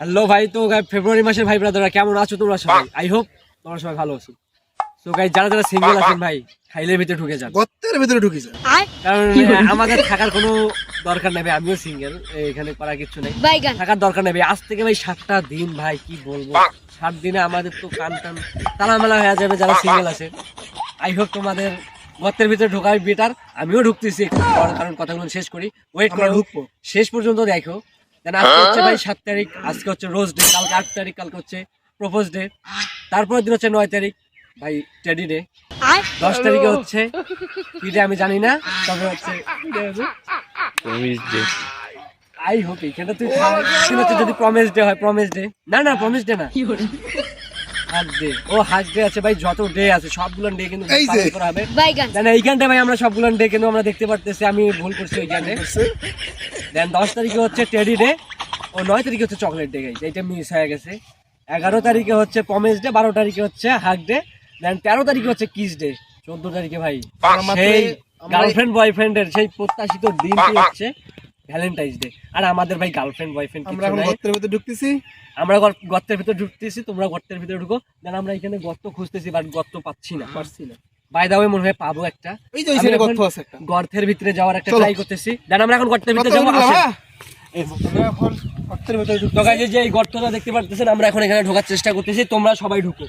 Hello ভাই তো ফেব্রুয়ারি মাসের ভাই ব্রাদাররা কেমন আছো তোমরা সবাই? আই হোপ তোমরা সবাই ভালো আছো। তো গাই যারা যারা সিঙ্গেল আছেন ভাই খাইলের ভিতরে ঢুকে যান। গর্তের ভিতরে ঢুকিছে কারণ আমাদের থাকার কোনো দরকার নেই আমিও সিঙ্গেল এখানে করার কিছু নেই। থাকার দরকার নেই আজ থেকে ভাই সাতটা দিন ভাই কি বলব? সাত দিনে আমাদের তো কান টান তালামেলা হয়ে যাবে যারা সিঙ্গেল আছে। আই হোপ তোমাদের গর্তের ভিতরে ঢোকাই বেটার আমিও ঢুকতেছি। কারণ কথাগুলো শেষ করি। ওয়েট করে। ঢুকবো। শেষ পর্যন্ত দেখো। দেন আজকে হচ্ছে ভাই সাত তারিখ আজকে হচ্ছে রোজ ডে কালকে আট তারিখ কালকে হচ্ছে প্রপোজ ডে তারপরের দিন হচ্ছে নয় তারিখ ভাই টেডি ডে দশ তারিখে হচ্ছে কি ডে আমি জানি না তবে হচ্ছে আই হোপ এখানে তুই হচ্ছে যদি প্রমিস ডে হয় প্রমিস ডে না না প্রমিস ডে না। হাক ডে ও হাক ডে আছে ভাই যত ডে আছে সবগুলো ডে কিন্তু এই যে। করা হবে। বাইগান দেন এইখানটা ভাই আমরা সবগুলো ডে কিন্তু আমরা দেখতে পারতেছি আমি ভুল করছি ওইখানে দেন দশ তারিখে হচ্ছে টেডি ডে ও নয় তারিখে হচ্ছে চকলেট ডে গাইছে এইটা মিস হয়ে গেছে। এগারো তারিখে হচ্ছে প্রমিস ডে বারো তারিখে হচ্ছে হাক ডে দেন তেরো তারিখে হচ্ছে কিস ডে চোদ্দ তারিখে ভাই। সেই গার্লফ্রেন্ড বয়ফ্রেন্ডের সেই প্রত্যাশিত দিনটি হচ্ছে ভ্যালেন্টাইন্স ডে আর আমাদের ভাই গার্লফ্রেন্ড বয়ফ্রেন্ড আমরা এখন গর্তের ভিতরে ঢুকতেছি। আমরা গর্তের ভিতরে ঢুকতেছি তোমরা গর্তের ভিতরে ঢুকো। দেন আমরা এখানে গর্ত খুঁজতেছি বাট গর্ত পাচ্ছি না। পারছি না। বাই দা ওয়ে মনে হয় পাবো একটা। এই যে ওই আমি সাইডে এখন গর্ত আছে একটা। গর্তের ভিতরে যাওয়ার একটা ট্রাই করতেছি। দেন আমরা এখন গর্তের ভিতরে যাব গর্তের ভিতরে তো ঢুকতেছি guys, এই যে এই গর্তটা দেখতে পারতেছেন আমরা এখন এখানে ঢোকার চেষ্টা করতেছি তোমরা সবাই ঢুকো।